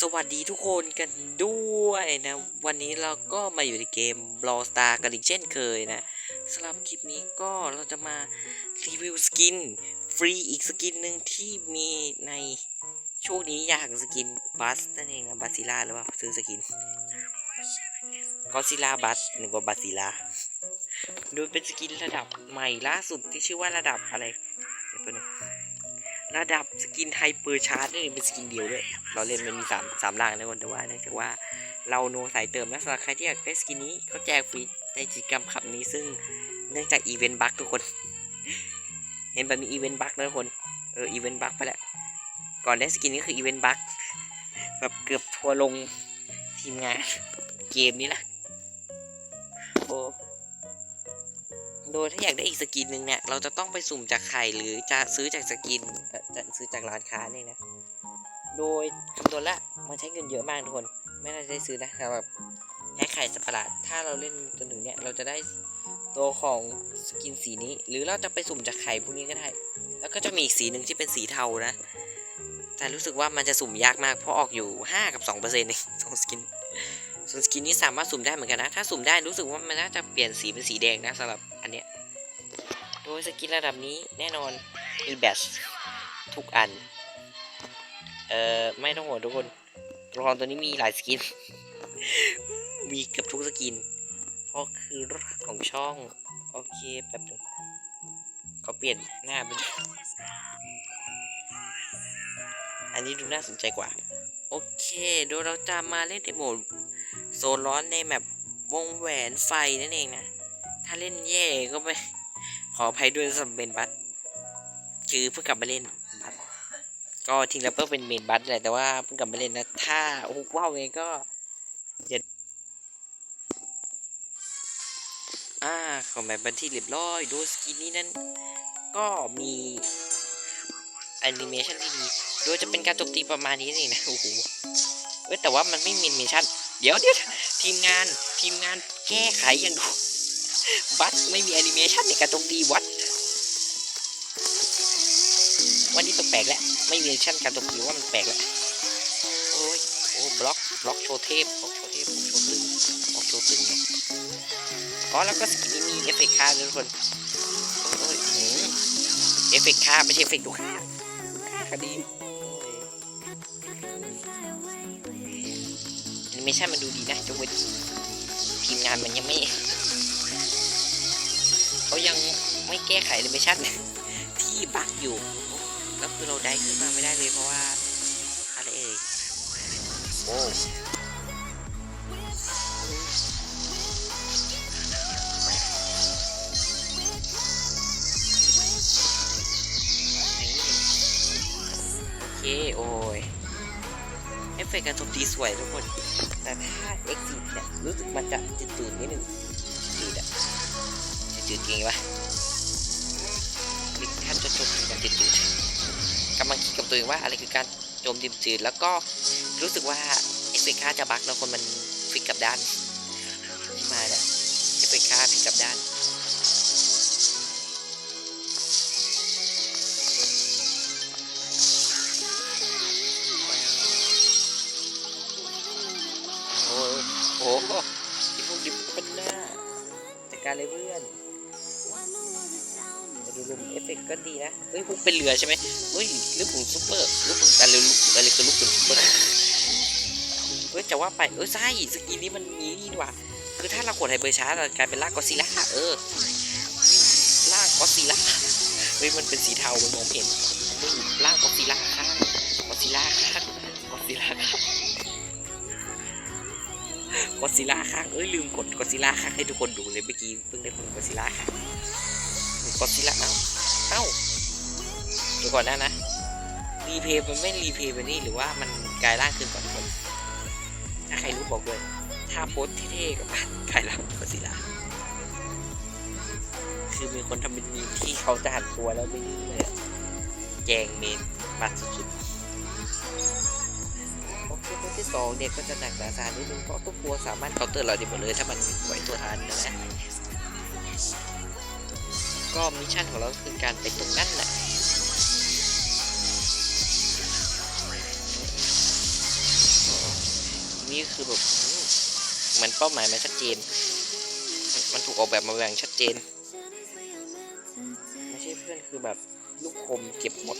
สวัสดีทุกคนกันด้วยนะ วันนี้เราก็มาอยู่ในเกม Brawl Star กันอีกเช่นเคยนะสำหรับคลิปนี้ก็เราจะมารีวิวสกิน ฟรีอีกสกินหนึ่งที่มีในช่วงนี้อยางสกินบัสนั่นเองนะบัสซิล่าหรือว่าซื้อสกินก็ซิล่าบัสหนึ่งกว่าบัสซิล่าโดยเป็นสกินระดับใหม่ล่าสุดที่ชื่อว่าระดับอะไร ระดับสกินไฮเปอร์ชาร์จนี่เป็นสกินเดียวด้วย เราเล่นมันมีสามสามล่างนะคนแต่ว่าเนื่องจากว่าเราโนสายเติมนะสำหรับใครที่อยากได้สกินนี้เขาแจกฟรีในกิจกรรมขับนี้ซึ่งเนื่องจากอีเวนต์บั๊กทุกคน เห็นแบบมีอีเวนต์บั๊กนะทุกคนเอออีเวนต์บั๊กไปแหละก่อนได้สกินนี้คืออีเวนต์บั๊กแบบเกือบทัวร์ลงทีมงานเกมนี้แหละโอ้โดยถ้าอยากได้อีกสกินหนึ่งเนี่ย เราจะต้องไปสุ่มจากไข่หรือจะซื้อจากสกิน จะซื้อจากร้านค้านี่นะ โดยคำนวณละมันใช้เงินเยอะมากทุกคน ไม่น่าจะได้ซื้อนะแบบแค่ไข่สัประหลาด ถ้าเราเล่นจนถึงเนี่ยเราจะได้ตัวของสกินสีนี้ หรือเราจะไปสุ่มจากไข่พวกนี้ก็ได้ แล้วก็จะมีอีกสีหนึ่งที่เป็นสีเทานะ แต่รู้สึกว่ามันจะสุ่มยากมากเพราะออกอยู่ 5 กับ2%เองสองสกินส่วนสกินนี้สามารถสุ่มได้เหมือนกันนะ ถ้าสุ่มได้รู้สึกว่ามันน่าจะเปลี่ยนสีเป็นสีแดงนะสำหรับอันเนี้ย โดยสกินระดับนี้แน่นอนมีแบช ทุกอัน เอ่อ ไม่ต้องห่วงทุกคนตัวละครตัวนี้มีหลายสกิน มีเกือบทุกสกิน เพราะคือรถของช่อง โอเคแป๊บนึงเขาเปลี่ยนหน้าเป็นอันนี้ดูน่าสนใจกว่า โอเคโดยเราจะมาเล่นในโหมดโซนร้อนในแมปวงแหวนไฟนั่นเองนะ ถ้าเล่นแย่ก็ไม่ขออภัยด้วยสำหรับเมนบัตคือเพิ่งกลับมาเล่น ก็ทิ้งแล้วเพิ่งเป็นเมนบัตแหละแต่ว่าเพิ่งกลับมาเล่นนะถ้าโอ้โหว้าวไงก็อย่าอ่าของแบบบันที่เรียบร้อยดูสกินนี้นั้น ก็มีแอนิเมชันที่ดีโดยจะเป็นการโจมตีประมาณนี้นี่นะโอ้โหเอ้ยแต่ว่ามันไม่มีแอนิเมชันเดี๋ยวเดี๋ยวทีมงานทีมงานแก้ไขย่างดูบัสไม่มีแอนิเมชันในการโจมตีวัด วันนี้แปลกแล้ว ไม่มีชันการโจมตีว่ามันแปลกแล้ว โอ้ย โอ้บล็อก บล็อกโชว์เทพบล็อกโชว์เทพบล็อกโชว์ตึงบล็อกโชว์ตึงเลยอ๋อแล้วก็สกินมีเอฟเฟกต์ค่าด้วยทุกคนโอ้ยหืมเอฟเฟกต์ค่าไม่ใช่เอฟเฟกต์ดูค่าดูค่าคดีแอนิเมชันมันดูดีนะจงเว้นทีมงานมันยังไม่เขายังไม่แก้ไขแอนิเมชันที่บั๊กอยู่ คือเราได้ขึ้นมาไม่ได้เลยเพราะว่าอะไรเอ่ยโอ้โอเคโอ้ยเอฟเฟกต์การโจมตีสวยทุกคน แต่ถ้า exit เนี่ยรู้สึกมันจะจืดๆนิดนึงจืดอะจืดๆจริงปะมีขั้นจนจบมันจืดๆ กำลังคิดกับตัวเองว่าอะไรคือการโจมตีจืดแล้วก็รู้สึกว่าเอฟเฟกค่าจะบักแล้วคนมันฟิกกับด้านที่มาเนี่ยเอฟเฟกค่าฟิกกับด้านโอ้โหที่พวกดิบเป็นหน้าจัดการเลยเพื่อน มาดูลมเอฟเฟกต์ก็ดีนะเฮ้ยพวกเป็นเรือใช่ไหมเฮ้ยลูกปุ่มซุปเปอร์ลูกปุ่มอะไรลูกอะไรคือลูกปุ่มซุปเปอร์เฮ้ยจะว่าไปเออใช่สกินนี้มันมีนี่ดีกว่าคือถ้าเรากดไฮเบอร์ชาร์จกลายเป็นลากกอซิล่าเออลากกอซิล่าเฮ้ยมันเป็นสีเทามันมองเห็นนี่ลากกอซิล่าข้างกอซิล่าข้างกอซิล่าข้างกอซิล่าข้างเอ้ยลืมกดกอซิล่าข้างให้ทุกคนดูเลยเมื่อกี้เพิ่งได้ผลกอซิล่าข้าง กดทีละเอ้าเอ้าเดี๋ยวก่อนนะนะรีเพย์มันไม่รีเพย์ไปนี่หรือว่ามันกลายร่างขึ้นก่อนคนถ้าใครรู้บอกด้วยถ้าโพสเท่ๆกับมันกลายร่างก็สิละคือมีคนทำเป็นมีที่เขาจะหันตัวแล้วไม่นี่เลยแกงเมนบัดสุดๆโอเคตัวที่สองเนี่ยก็จะหนักหนาสานิดนึงเพราะทุกตัวสามารถเคาน์เตอร์เราได้หมดเลยถ้ามันไหวตัวทันนะ ก็มิชชั่นของเราคือการไปตรงนั้นแหละนี้คือแบบมเหมือนเป้าหมายมันชัดเจน มันถูกออกแบบมาอย่างชัดเจน ไม่ใช่เพื่อนคือแบบลูกคมเก็บหมด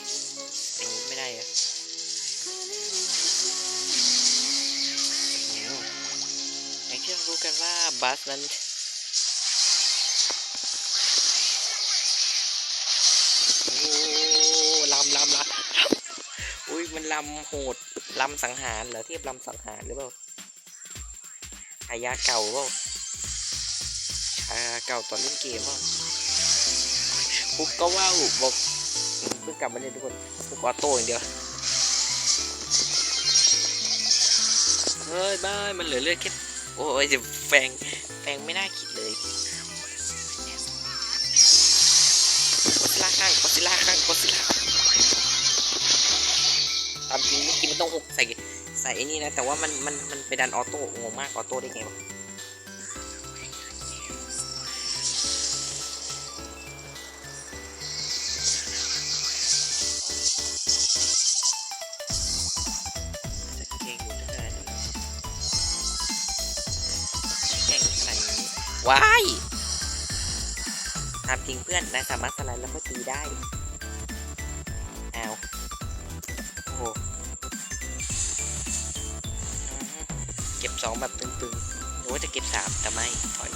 อย่างนี้ไม่ได้อะอืมอย่างที่เรารู้กันว่าบัสนั้นำอุ้ยมันลำโหดลำสังหารเหรอเทียบลำสังหารหรือเปล่าฉายาเก่าเปล่าฉายาเก่าตอนเล่นเกมเปล่าปุ๊กก็ว่าวบอกเพิ่งกลับมาเล่นทุกคนปุ๊กออโต้อย่างเดียวเฮ้ยบ้ามันเหลือเลือดแค่โอ้ยจะแฟงแฟงไม่น่าคิดเลยสิล่าข้างกอซิล่าข้างกอซิล่า ต้องหกใส่ใส่ไอ้นี่นะ แต่ว่ามันมันมันไปดันออโต้งงมากออโต้ได้ไงวะจะเก่งอยู่ขนาดนี้เก่งขนาดนี้ว้ายตามจริงเพื่อนนายสามารถสไลด์แล้วก็ตีได้ เอาโอ้ สองแบบตึงๆหรือว่าจะเก็บสามแต่ไม่ถอย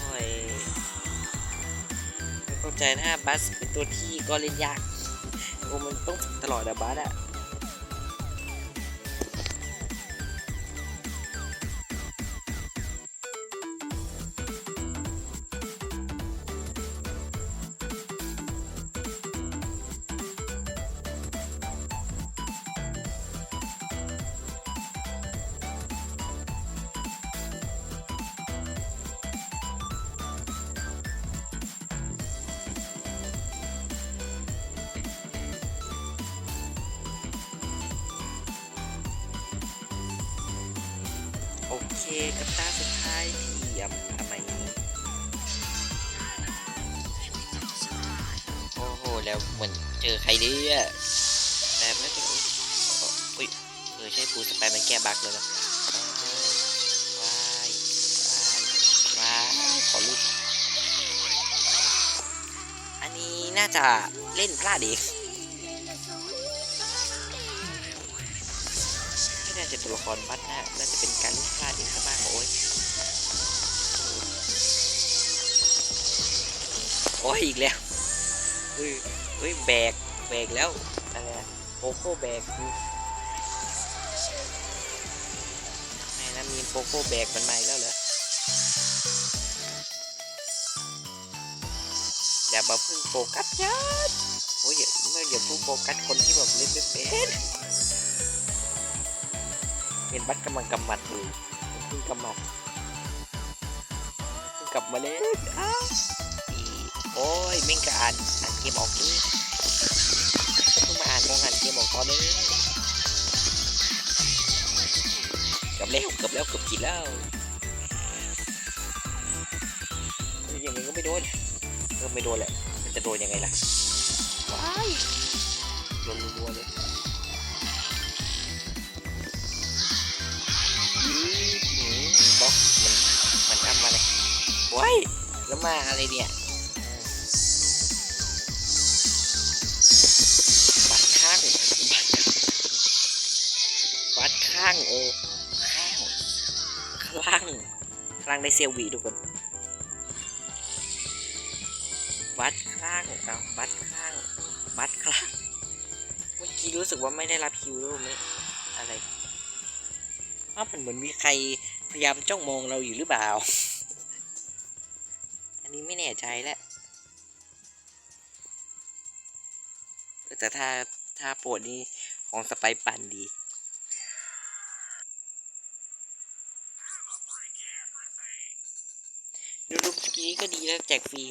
โอ้ยเข้าใจนะบัสเป็นตัวที่ก็เล่นยากโอ้มันต้องตลอดอะบัสอะ โอเคกับตาสุดท้ายที่ยำทำไมโอ้โห แล้วเหมือนเจอใครดีอะแต่ไม่เป็นอุ้ยอุ้ยเออใช่ปูสไปร์มันแก้บั๊กเลยนะว้ายว้ายว้ายขอรูปอันนี้น่าจะเล่นพลาดเองาจะตัวละครบัตนะน่าจะเป็นการล่นพลาดเองซะมากกว่าโอ้ยโอ้ยอีกแล้วเฮ้ยเฮ้ยแบกแบกแล้วอะไรโคโค่แบกแม่นะมีโคโค่แบกมันใหม่แล้วเหรออย่ามาพึ่งโฟกัสยัดโอ้ยอย่าเมื่ออย่าพึ่งโฟกัสคนที่แบบเล่นไม่เป็น เป็นบัตรกำลังกำมัดอยู่เพิ่งกำมัดเพิ่งกลับมาเล่นอ้าวอีโอ้ยแม่งกอ่านอ่านเกมออกนี่เพิ่งมาอ่านของอ่านเกมออกตอนนี้เกือบแล้วเกือบแล้วเกือบผิดแล้วเฮ้ยยังไงก็ไม่โดนเออไม่โดนแหละมันจะโดนยังไงล่ะว้ายโดนรัวๆเลย นทำมาเลยว้ายแล้วมาอะไรเนี่ยบัดข้างบัดบัดข้างโอ้ข้างคลั่งคลั่งได้เซลวีทุกคนบัตรข้างเอาบัตรข้างบัตรข้างเมื่อกี้รู้สึกว่าไม่ได้รับคิวด้วยไหมอะไรว่ามันเหมือนมีใคร พยายามจ้องมองเราอยู่หรือเปล่า อันนี้ไม่แน่ใจแหละเออแต่ถ้าถ้าโปรดนี่ของสไปปั่นดี ดูรูปสกีก็ดีแล้วแจกฟรี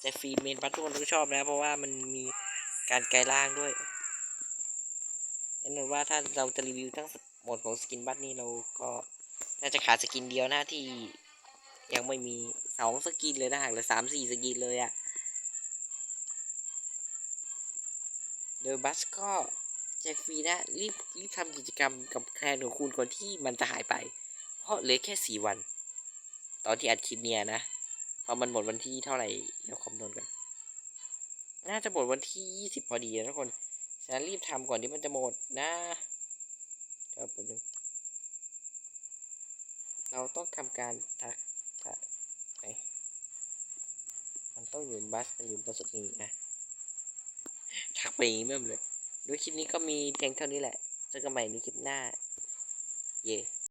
แจกฟรีเมนบัตทุกคนก็ชอบนะ เพราะว่ามันมีการไกลล่างด้วยแน่นอนว่าถ้าเราจะรีวิวทั้งหมดของสกินบัตนี่เราก็ น่าจะขาดสกินเดียวหน้าที่ ยังไม่มีสองสกินเลยนะหากเหลือสามสี่สกินเลยอะ่ะ โดยบัสก็แจกฟรีนะ รีบรีบทำกิจกรรมกับแคลนของคุณก่อนที่มันจะหายไป เพราะเหลือแค่สี่วัน ตอนที่อัดคลิปเนี่ยนะพราะมันหมดวันที่เท่าไหร่เดี๋ยวคำนวณกัน น่าจะหมดวันที่ยี่สิบพอดีนะทุกคนฉะนั้นรีบทำก่อนที่มันจะหมดนะเดี๋ยวแป๊บนึง เราต้องทำการทักทักไหนมันต้องอยู่บัสมันอยู่บนสุดนี้นะทักไปอย่างนี้เม่เลยด้วยคลิปนี้ก็มีเพียงเท่านี้แหละเจอกันใหม่ในคลิปหน้า เย่